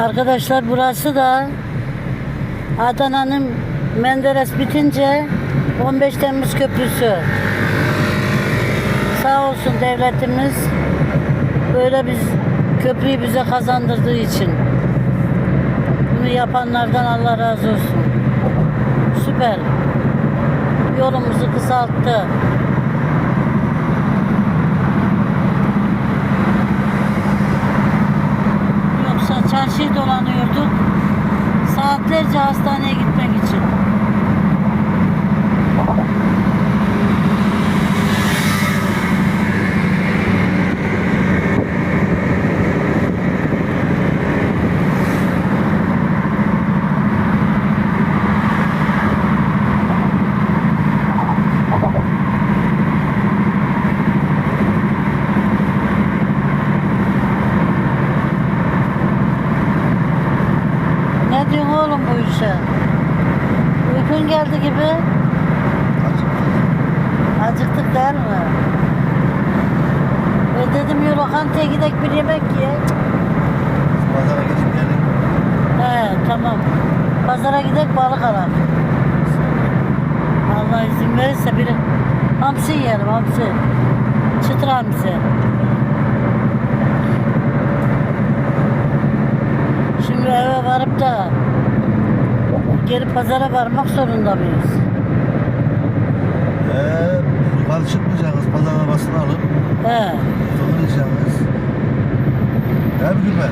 Arkadaşlar burası da Adana'nın Menderes bitince 15 Temmuz Köprüsü. Sağ olsun devletimiz böyle biz köprüyü bize kazandırdığı için. Bunu yapanlardan Allah razı olsun. Süper. Yolumuzu kısalttı. Diyorsun oğlum bu işe? Uykun geldi gibi. Acıktık der mi? E dedim ya lokantaya gidek bir yemek ye. Pazara gidip gelin. He tamam. Pazara gidek balık alak. Allah izin verirse bir hamsi yiyelim hamsi. Çıtır hamsi. Şimdi eve varıp da geri pazara varmak zorunda mıyız? Ee, yukarı çıkmayacaksınız. Pazar arabasını alıp He. Değil mi Gülben?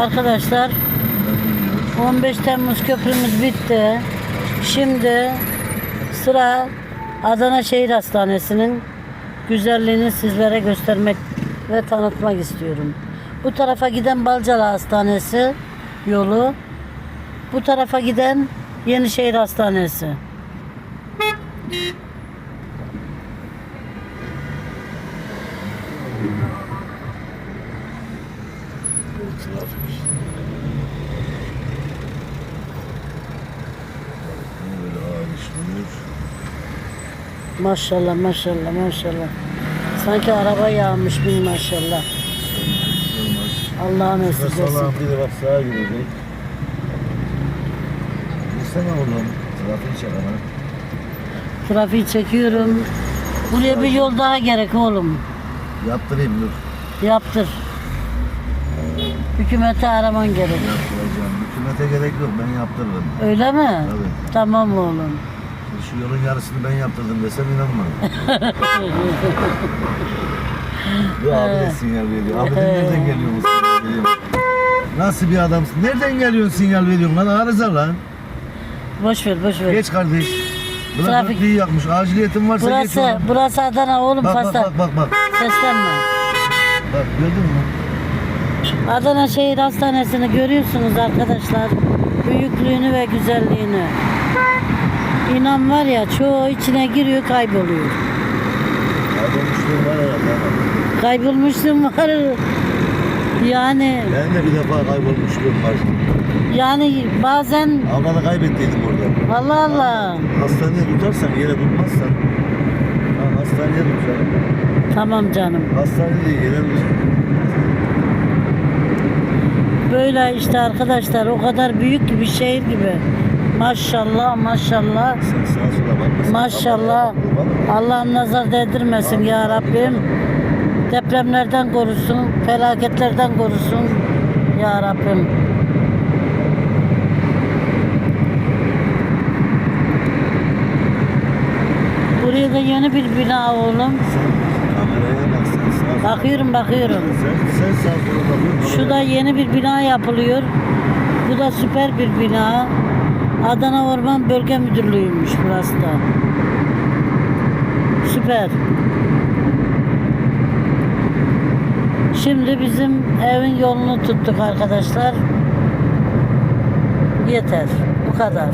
Arkadaşlar 15 Temmuz köprümüz bitti. Şimdi sıra Adana Şehir Hastanesi'nin güzelliğini sizlere göstermek ve tanıtmak istiyorum. Bu tarafa giden Balcalı Hastanesi yolu. Bu tarafa giden Yenişehir Hastanesi. Maşallah maşallah maşallah. Sanki araba yağmış bin maşallah. Şurada esirgesin. salağın biri bak sağa girecek. Girsene oğlum. Trafik çek ama. Trafiği çekiyorum. Buraya bir yol daha gerek oğlum. Yaptırayım dur. Yaptır. Hükümeti araman gerek. Yaptıracağım. Hükümete gerek yok. Ben yaptırırım. Öyle mi? Tabii. Tamam oğlum. Şu yolun yarısını ben yaptırdım desem inanma. Bu abi de sinyal veriyor. Abi de nereden geliyor bu sinyal? Nasıl bir adamsın? Nereden geliyorsun sinyal veriyorsun lan? Arıza lan. Boş ver boş ver. Geç kardeş. Buna Trafik- dörtlüğü yakmış. Aciliyetin varsa geç burası oğlum. burası Adana oğlum Bak bak bak bak bak. Seslenme. Bak gördün mü? Adana Şehir Hastanesi'ni görüyorsunuz arkadaşlar. Büyüklüğünü ve güzelliğini. İnan var ya çoğu içine giriyor kayboluyor. Kaybolmuşluğum var herhalde. Kaybolmuşluğum var. Yani Ben de bir defa kaybolmuşluğum var. yani bazen Ablanı kaybettiydim orada. Allah Allah. Hastaneye tutarsan yere tutmazsan. Ha, hastaneye tutacaksın. Tamam canım. Hastanede yere tutacaksın. Böyle işte arkadaşlar o kadar büyük ki bir şehir gibi. Maşallah maşallah. Sen sağa sola bakma. Maşallah. Allah'ım nazar değdirmesin ya Rabbim. Depremlerden korusun, felaketlerden korusun ya Rabbim. Buraya da yeni bir bina oğlum. Bakıyorum bakıyorum. Şu da yeni bir bina yapılıyor. Bu da süper bir bina. Adana Orman Bölge Müdürlüğü'ymüş burası da. Süper. Şimdi bizim evin yolunu tuttuk arkadaşlar. Yeter. Bu kadar.